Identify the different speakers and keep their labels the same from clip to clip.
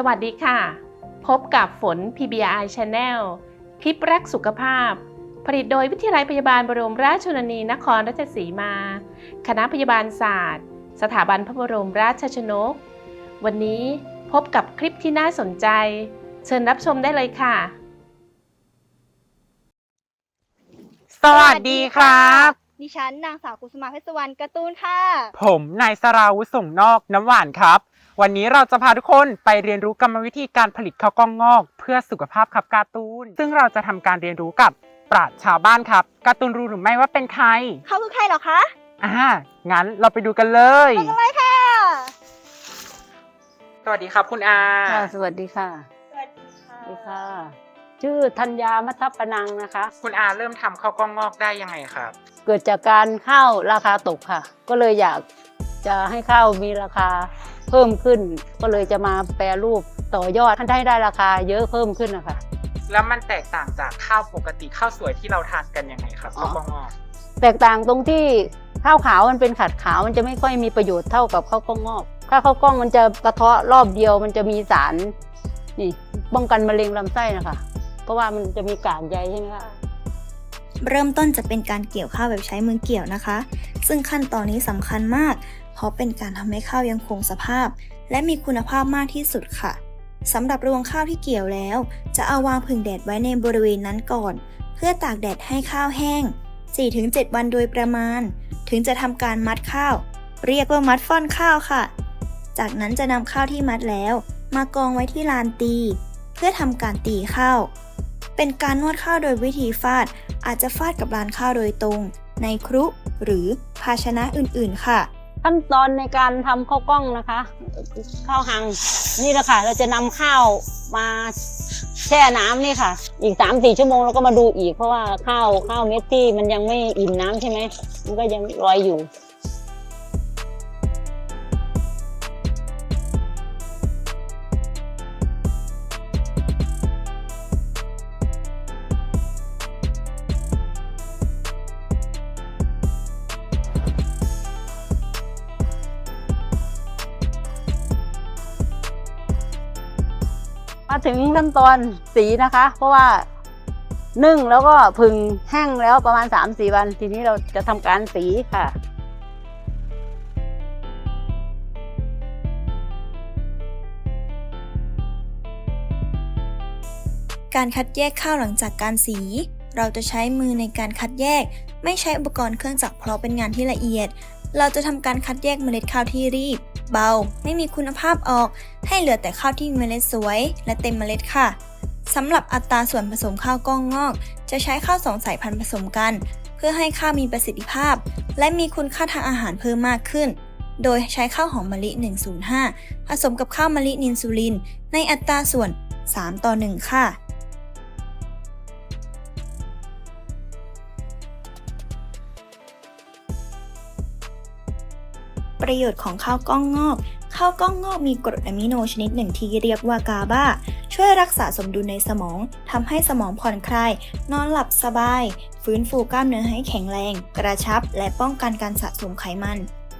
Speaker 1: สวัสดีค่ะ พบกับฝน PBI Channel คลิปรักสุขภาพ ผลิตโดยวิทยาลัยพยาบาลบรมราชชนนีนครราชสีมา คณะพยาบาลศาสตร์ สถาบันพระบรมราชชนก วันนี้พบกับคลิปที่น่าสนใจ เชิญรับชมได้เลยค่ะ
Speaker 2: สวัสดีครับ
Speaker 3: ดิฉันนางสาวกุสมาเพชรสุวรรณการ์ตูนค่ะ
Speaker 2: ผมนายสราวุธส่งนอกน้ำหวานครับ วันนี้เราจะพาทุกคนไปเรียนรู้กรรมวิธีการผลิตข้าวกล้องงอก เพื่อสุขภาพครับการ์ตูน ซึ่งเราจะทำการเรียนรู้กับปราชญ์ชาวบ้านครับการ์ตูนรู้หรือไม่ว่าเป็นใคร
Speaker 3: เขาคือใครเหรอคะ
Speaker 2: อ่างั้นเราไปดูกันเลย
Speaker 3: ไปกันเลยค่ะ
Speaker 2: สวัสดีครับคุณอา
Speaker 4: ค่ะสวัสดีค่ะ
Speaker 3: สวัสดีค่ะ
Speaker 4: สวัสดีค่ะ ชื่อธัญญามัทปนังนะคะ
Speaker 2: คุณอาเริ่มทำข้าวกล้องงอกได้ยังไงครับ
Speaker 4: เกิดจากการข้าวราคาตกค่ะ ก็เลยอยากจะให้ข้าวมีราคา เพิ่มขึ้น ก็เลยจะมาแปรรูปต่อยอดให้ได้ราคาเยอะเพิ่มขึ้นนะคะ
Speaker 2: แล้วมันแตกต่างจากข้าวปกติข้าวสวยที่เราทานกันยังไงครับ
Speaker 4: อ๋อ
Speaker 2: ข้าวกล้องงอก
Speaker 4: แตกต่างตรงที่ข้าวขาวมันเป็นขัดขาวมันจะไม่ค่อยมีประโยชน์เท่ากับข้าวกล้องงอกถ้าข้าวกล้องมันจะกระเทาะรอบเดียวมันจะมีสารนี่ป้องกันมะเร็งลำไส้นะคะ เพราะว่ามันจะมีกากใยใช่ไหมคะ
Speaker 5: เริ่มต้นจะเป็นการเกี่ยวข้าวแบบใช้มือเกี่ยวนะคะ ซึ่งขั้นตอนนี้สำคัญมาก เพราะเป็นการทำให้ข้าวยังคงสภาพ และมีคุณภาพมากที่สุดค่ะสำหรับรวงข้าวที่เกี่ยวแล้ว จะเอาวางผึ่งแดดไว้ในบริเวณนั้นก่อน เพื่อตากแดดให้ข้าวแห้ง 4-7 วันโดยประมาณ ถึงจะทำการมัดข้าว เรียกว่ามัดฟ่อนข้าวค่ะ จากนั้นจะนำข้าวที่มัดแล้ว มากองไว้ที่ลานตี เพื่อทำการตีข้าว เป็นการนวดข้าวโดยวิธีฟาด อาจจะฟาดกับลานข้าวโดยตรง ในครุหรือภาชนะอื่นๆ ค่ะ
Speaker 4: ขั้นตอนในการทำข้าวกล้องนะคะ ข้าวหังนี่แหละค่ะเราจะนำข้าวมาแช่น้ำนี่ค่ะ อีกสามสี่ชั่วโมงเราก็มาดูอีกเพราะว่าข้าวข้าวเม็ดที่มันยังไม่อิ่มน้ำใช่ไหมมันก็ยังลอยอยู่ มาถึงขั้นตอนสีนะคะ เพราะว่านึ่งแล้วก็ผึ่งแห้งแล้วประมาณ 3-4 วัน ทีนี้เราจะทำการสีค่ะ
Speaker 5: การคัดแยกข้าวหลังจากการสี เราจะใช้มือในการคัดแยก ไม่ใช้อุปกรณ์เครื่องจักรเพราะเป็นงานที่ละเอียด เราจะทำการคัดแยกเมล็ดข้าวที่รีบ เบา ไม่มีคุณภาพออก ให้เหลือแต่ข้าวที่มีเมล็ดสวย และเต็มเมล็ดค่ะสำหรับอัตราส่วนผสมข้าวกล้องงอก จะใช้ข้าวสองสายพันธุ์ผสมกัน เพื่อให้ข้าวมีประสิทธิภาพ และมีคุณค่าทางอาหารเพิ่มมากขึ้น โดยใช้ข้าวหอมมะลิ 105 ผสมกับข้าวมะลินินซูลิน ในอัตราส่วน 3 ต่อ 1 ค่ะ ประโยชน์ของข้าวกล้องงอก ข้าวกล้องงอกมีกรดอะมิโนชนิดหนึ่งที่เรียกว่ากาบา ช่วยรักษาสมดุลในสมองทำให้สมองผ่อนคลาย นอนหลับสบาย ฟื้นฟูกล้ามเนื้อให้แข็งแรง กระชับ และป้องกันการสะสมไขมัน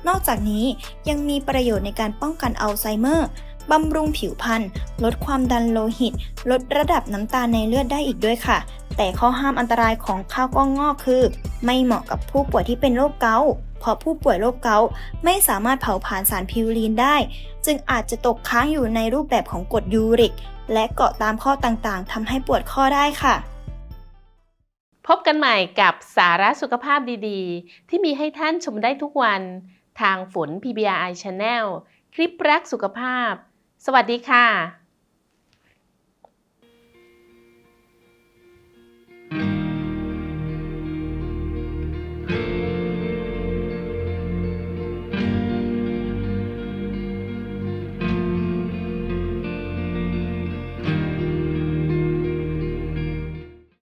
Speaker 5: นอกจากนี้ยังมีประโยชน์ในการป้องกันอัลไซเมอร์บำรุงผิวพรรณ ลดความดันโลหิต ลดระดับน้ำตาลในเลือดได้อีกด้วยค่ะ แต่ข้อห้ามอันตรายของข้าวกล้องงอกคือ ไม่เหมาะกับผู้ป่วยที่เป็นโรคเกาต์ เพราะผู้ป่วยโรคเกาต์ไม่สามารถเผาผลาญสารพิวรีนได้ จึงอาจจะตกค้างอยู่ในรูปแบบของกรดยูริก และเกาะตามข้อต่างๆทำให้ปวดข้อได้ค่ะ
Speaker 1: พบกันใหม่กับสาระสุขภาพดีๆ ที่มีให้ท่านชมได้ทุกวัน ทางฝน PBI Channel คลิปรักสุขภาพ สวัสดีค่ะ